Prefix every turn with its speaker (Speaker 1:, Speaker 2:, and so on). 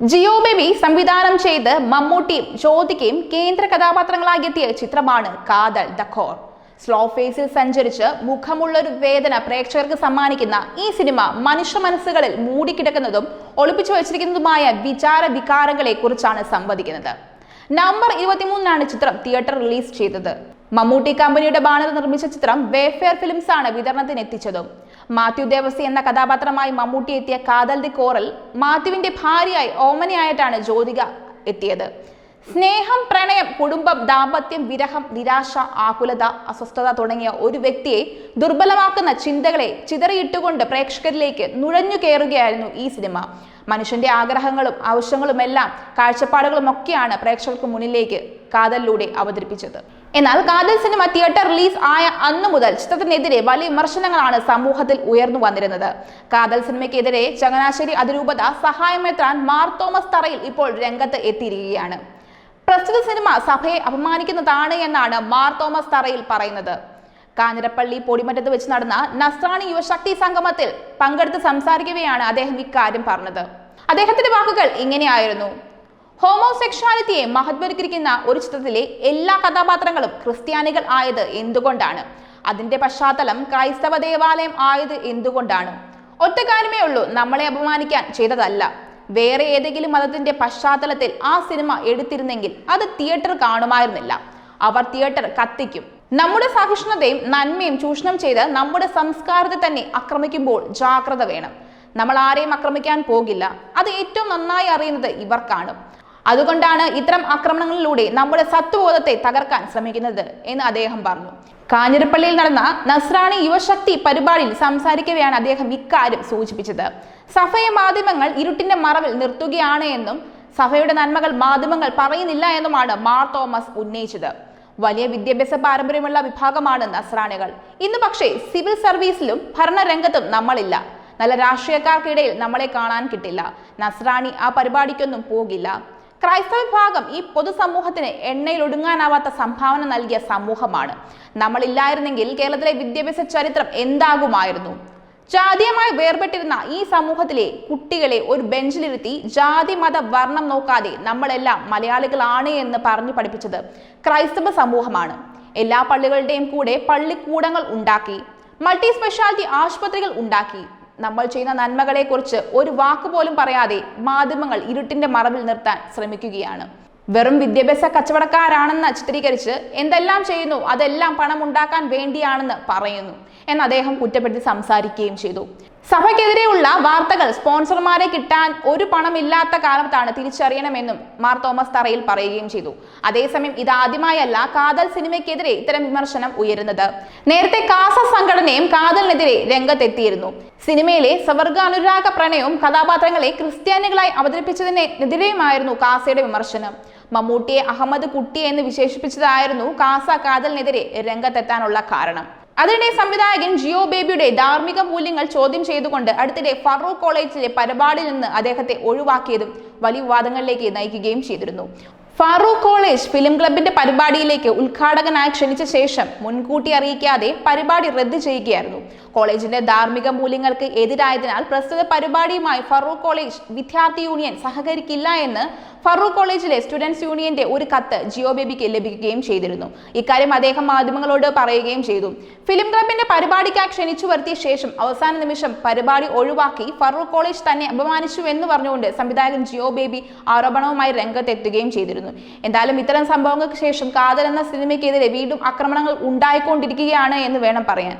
Speaker 1: ജിയോ ബേബി സംവിധാനം ചെയ്ത് മമ്മൂട്ടിയും ജ്യോതികയും കേന്ദ്ര കഥാപാത്രങ്ങളാകെത്തിയ ചിത്രമാണ് കാതൽ ദ ഖോർ സ്ലോ ഫേസിൽ സഞ്ചരിച്ച് മുഖമുള്ളൊരു വേദന പ്രേക്ഷകർക്ക് സമ്മാനിക്കുന്ന ഈ സിനിമ മനുഷ്യ മനസ്സുകളിൽ മൂടിക്കിടക്കുന്നതും ഒളിപ്പിച്ചു വച്ചിരിക്കുന്നതുമായ വിചാര വികാരങ്ങളെ കുറിച്ചാണ് സംവദിക്കുന്നത്. നവംബർ ഇരുപത്തിമൂന്നിനാണ് ചിത്രം തിയേറ്റർ റിലീസ് ചെയ്തത്. മമ്മൂട്ടി കമ്പനിയുടെ ബാനർ നിർമ്മിച്ച ചിത്രം വേഫെയർ ഫിലിംസ് ആണ് വിതരണത്തിന് എത്തിച്ചതും മാത്യു ദേവസി എന്ന കഥാപാത്രമായി മമ്മൂട്ടി എത്തിയ കാതൽ ദി കോറൽ മാത്യുവിന്റെ ഭാര്യയായി ഓമനയായിട്ടാണ് ജ്യോതിക എത്തിയത്. സ്നേഹം പ്രണയം കുടുംബം ദാമ്പത്യം വിരഹം നിരാശ ആകുലത അസ്വസ്ഥത തുടങ്ങിയ ഒരു വ്യക്തിയെ ദുർബലമാക്കുന്ന ചിന്തകളെ ചിതറിയിട്ടുകൊണ്ട് പ്രേക്ഷകരിലേക്ക് നുഴഞ്ഞു കയറുകയായിരുന്നു ഈ സിനിമ. മനുഷ്യന്റെ ആഗ്രഹങ്ങളും ആവശ്യങ്ങളുമെല്ലാം കാഴ്ചപ്പാടുകളും ഒക്കെയാണ് പ്രേക്ഷകർക്ക് മുന്നിലേക്ക് കാതലിലൂടെ അവതരിപ്പിച്ചത്. എന്നാൽ കാതൽ സിനിമ തിയേറ്റർ റിലീസ് ആയ അന്നു മുതൽ ചിത്രത്തിനെതിരെ വലിയ വിമർശനങ്ങളാണ് സമൂഹത്തിൽ ഉയർന്നു വന്നിരുന്നത്. കാതൽ സിനിമയ്ക്കെതിരെ ചങ്ങനാശ്ശേരി അതിരൂപത സഹായമെത്താൻ മാർ തോമസ് തറയിൽ ഇപ്പോൾ രംഗത്ത് എത്തിയിരിക്കുകയാണ്. പ്രസ്തുത സിനിമ സഭയെ അപമാനിക്കുന്നതാണ് എന്നാണ് മാർ തോമസ് തറയിൽ പറയുന്നത്. കാഞ്ഞിരപ്പള്ളി പൊടിമറ്റത്ത് വെച്ച് നടന്ന നസ്രാണി യുവശക്തി സംഗമത്തിൽ പങ്കെടുത്ത് സംസാരിക്കവെയാണ് അദ്ദേഹം ഇക്കാര്യം പറഞ്ഞത്. അദ്ദേഹത്തിന്റെ വാക്കുകൾ ഇങ്ങനെയായിരുന്നു. ഹോമോസെക്ഷാലിറ്റിയെ മഹത്വവൽക്കരിക്കുന്ന ഒരു ചിത്രത്തിലെ എല്ലാ കഥാപാത്രങ്ങളും ക്രിസ്ത്യാനികൾ ആയത് എന്തുകൊണ്ടാണ്? അതിന്റെ പശ്ചാത്തലം ക്രൈസ്തവ ദേവാലയം ആയത് എന്തുകൊണ്ടാണ്? ഒറ്റ കാര്യമേ ഉള്ളൂ നമ്മളെ അപമാനിക്കാൻ ചെയ്തതല്ല. വേറെ ഏതെങ്കിലും മതത്തിന്റെ പശ്ചാത്തലത്തിൽ ആ സിനിമ എടുത്തിരുന്നെങ്കിൽ അത് തിയേറ്റർ കാണുമായിരുന്നില്ല. അവർ തിയേറ്റർ കത്തിക്കും. നമ്മുടെ സഹിഷ്ണുതയും നന്മയും ചൂഷണം ചെയ്ത് നമ്മുടെ സംസ്കാരത്തെ തന്നെ ആക്രമിക്കുമ്പോൾ ജാഗ്രത വേണം. നമ്മൾ ആരെയും ആക്രമിക്കാൻ പോകില്ല. അത് ഏറ്റവും നന്നായി അറിയുന്നത് ഇവർക്കാണ്. അതുകൊണ്ടാണ് ഇത്തരം ആക്രമണങ്ങളിലൂടെ നമ്മുടെ സത്വബോധത്തെ തകർക്കാൻ ശ്രമിക്കുന്നത് എന്ന് അദ്ദേഹം പറഞ്ഞു. കാഞ്ഞിരപ്പള്ളിയിൽ നടന്ന നസ്രാണി യുവശക്തി പരിപാടിയിൽ സംസാരിക്കവെയാണ് അദ്ദേഹം ഇക്കാര്യം സൂചിപ്പിച്ചത്. സഫയ മാധ്യമങ്ങൾ ഇരുട്ടിന്റെ മറവിൽ നിർത്തുകയാണ് എന്നും സഭയുടെ നന്മകൾ മാധ്യമങ്ങൾ പറയുന്നില്ല എന്നുമാണ് മാർ തോമസ് ഉന്നയിച്ചത്. വലിയ വിദ്യാഭ്യാസ പാരമ്പര്യമുള്ള വിഭാഗമാണ് നസ്രാണികൾ. ഇന്ന് പക്ഷേ സിവിൽ സർവീസിലും ഭരണരംഗത്തും നമ്മളില്ല. നല്ല രാഷ്ട്രീയക്കാർക്കിടയിൽ നമ്മളെ കാണാൻ കിട്ടില്ല. നസ്രാണി ആ പരിപാടിക്കൊന്നും പോകില്ല. ക്രൈസ്തവ വിഭാഗം ഈ പൊതുസമൂഹത്തിന് എണ്ണയിൽ ഒടുങ്ങാനാവാത്ത സംഭാവന നൽകിയ സമൂഹമാണ്. നമ്മളില്ലായിരുന്നെങ്കിൽ കേരളത്തിലെ വിദ്യാഭ്യാസ ചരിത്രം എന്താകുമായിരുന്നു? ജാതീയമായി വേർപെട്ടിരുന്ന ഈ സമൂഹത്തിലെ കുട്ടികളെ ഒരു ബെഞ്ചിലിരുത്തി ജാതി മത വർണം നോക്കാതെ നമ്മളെല്ലാം മലയാളികളാണ് എന്ന് പറഞ്ഞു പഠിപ്പിച്ചത് ക്രൈസ്തവ സമൂഹമാണ്. എല്ലാ പള്ളികളുടെയും കൂടെ പള്ളിക്കൂടങ്ങൾ ഉണ്ടാക്കി മൾട്ടി സ്പെഷ്യാലിറ്റി ആശുപത്രികൾ ഉണ്ടാക്കി നമ്മൾ ചെയ്യുന്ന നന്മകളെക്കുറിച്ച് ഒരു വാക്കുപോലും പറയാതെ മാധ്യമങ്ങൾ ഇരുട്ടിന്റെ മറവിൽ നിർത്താൻ ശ്രമിക്കുകയാണ്. വെറും വിദ്യാഭ്യാസ കച്ചവടക്കാരാണെന്ന് ചിത്രീകരിച്ച് എന്തെല്ലാം ചെയ്യുന്നു അതെല്ലാം പണം ഉണ്ടാക്കാൻ വേണ്ടിയാണെന്ന് പറയുന്നു. എന്ന് അദ്ദേഹം കുറ്റപ്പെടുത്തി സംസാരിക്കുകയും ചെയ്തു. സഭയ്ക്കെതിരെയുള്ള വാർത്തകൾ സ്പോൺസർമാരെ കിട്ടാൻ ഒരു പണമില്ലാത്ത കാലത്താണ് തിരിച്ചറിയണമെന്നും മാർ തോമസ് തറയിൽ പറയുകയും ചെയ്തു. അതേസമയം ഇതാദ്യമായല്ല കാതൽ സിനിമയ്ക്കെതിരെ ഇത്തരം വിമർശനം ഉയരുന്നത്. നേരത്തെ കാസ സംഘടനയും കാതലിനെതിരെ രംഗത്തെത്തിയിരുന്നു. സിനിമയിലെ സവർഗാനുരാഗ പ്രണയവും കഥാപാത്രങ്ങളെ ക്രിസ്ത്യാനികളായി അവതരിപ്പിച്ചതിനെതിരെയുമായിരുന്നു കാസയുടെ വിമർശനം. മമ്മൂട്ടിയെ അഹമ്മദ് കുട്ടി എന്ന് വിശേഷിപ്പിച്ചതായിരുന്നു കാസ കാതലിനെതിരെ രംഗത്തെത്താനുള്ള കാരണം. അതിനിടെ സംവിധായകൻ ജിയോ ബേബിയുടെ ധാർമ്മിക മൂല്യങ്ങൾ ചോദ്യം ചെയ്തുകൊണ്ട് അടുത്തിടെ ഫറൂഖ് കോളേജിലെ പരിപാടിയിൽ നിന്ന് അദ്ദേഹത്തെ ഒഴിവാക്കിയതും വലിയ വിവാദങ്ങളിലേക്ക് നയിക്കുകയും ചെയ്തിരുന്നു. ഫാറൂഖ് കോളേജ് ഫിലിം ക്ലബിന്റെ പരിപാടിയിലേക്ക് ഉദ്ഘാടകനായി ക്ഷണിച്ച ശേഷം മുൻകൂട്ടി അറിയിക്കാതെ പരിപാടി റദ്ദ് ചെയ്യുകയായിരുന്നു. കോളേജിന്റെ ധാർമ്മിക മൂല്യങ്ങൾക്ക് എതിരായതിനാൽ പ്രസ്തുത പരിപാടിയുമായി ഫറൂഖ് കോളേജ് വിദ്യാർത്ഥി യൂണിയൻ സഹകരിക്കില്ല എന്ന് ഫറൂഖ് കോളേജിലെ സ്റ്റുഡൻസ് യൂണിയന്റെ ഒരു കത്ത് ജിയോ ബേബിക്ക് ലഭിക്കുകയും ചെയ്തിരുന്നു. ഇക്കാര്യം അദ്ദേഹം മാധ്യമങ്ങളോട് പറയുകയും ചെയ്തു. ഫിലിം ക്ലബിന്റെ പരിപാടിക്കായി ക്ഷണിച്ചു വരുത്തിയ ശേഷം അവസാന നിമിഷം പരിപാടി ഒഴിവാക്കി ഫറൂഖ് കോളേജ് തന്നെ അപമാനിച്ചു എന്ന് പറഞ്ഞുകൊണ്ട് സംവിധായകൻ ജിയോ ബേബി ആരോപണവുമായി രംഗത്തെത്തുകയും ചെയ്തിരുന്നു എന്തായാലും ഇത്തരം സംഭവങ്ങൾക്ക് ശേഷം കാതൽ എന്ന സിനിമയ്ക്കെതിരെ വീണ്ടും ആക്രമണങ്ങൾ ഉണ്ടായിക്കൊണ്ടിരിക്കുകയാണ് എന്ന് വേണം പറയാൻ.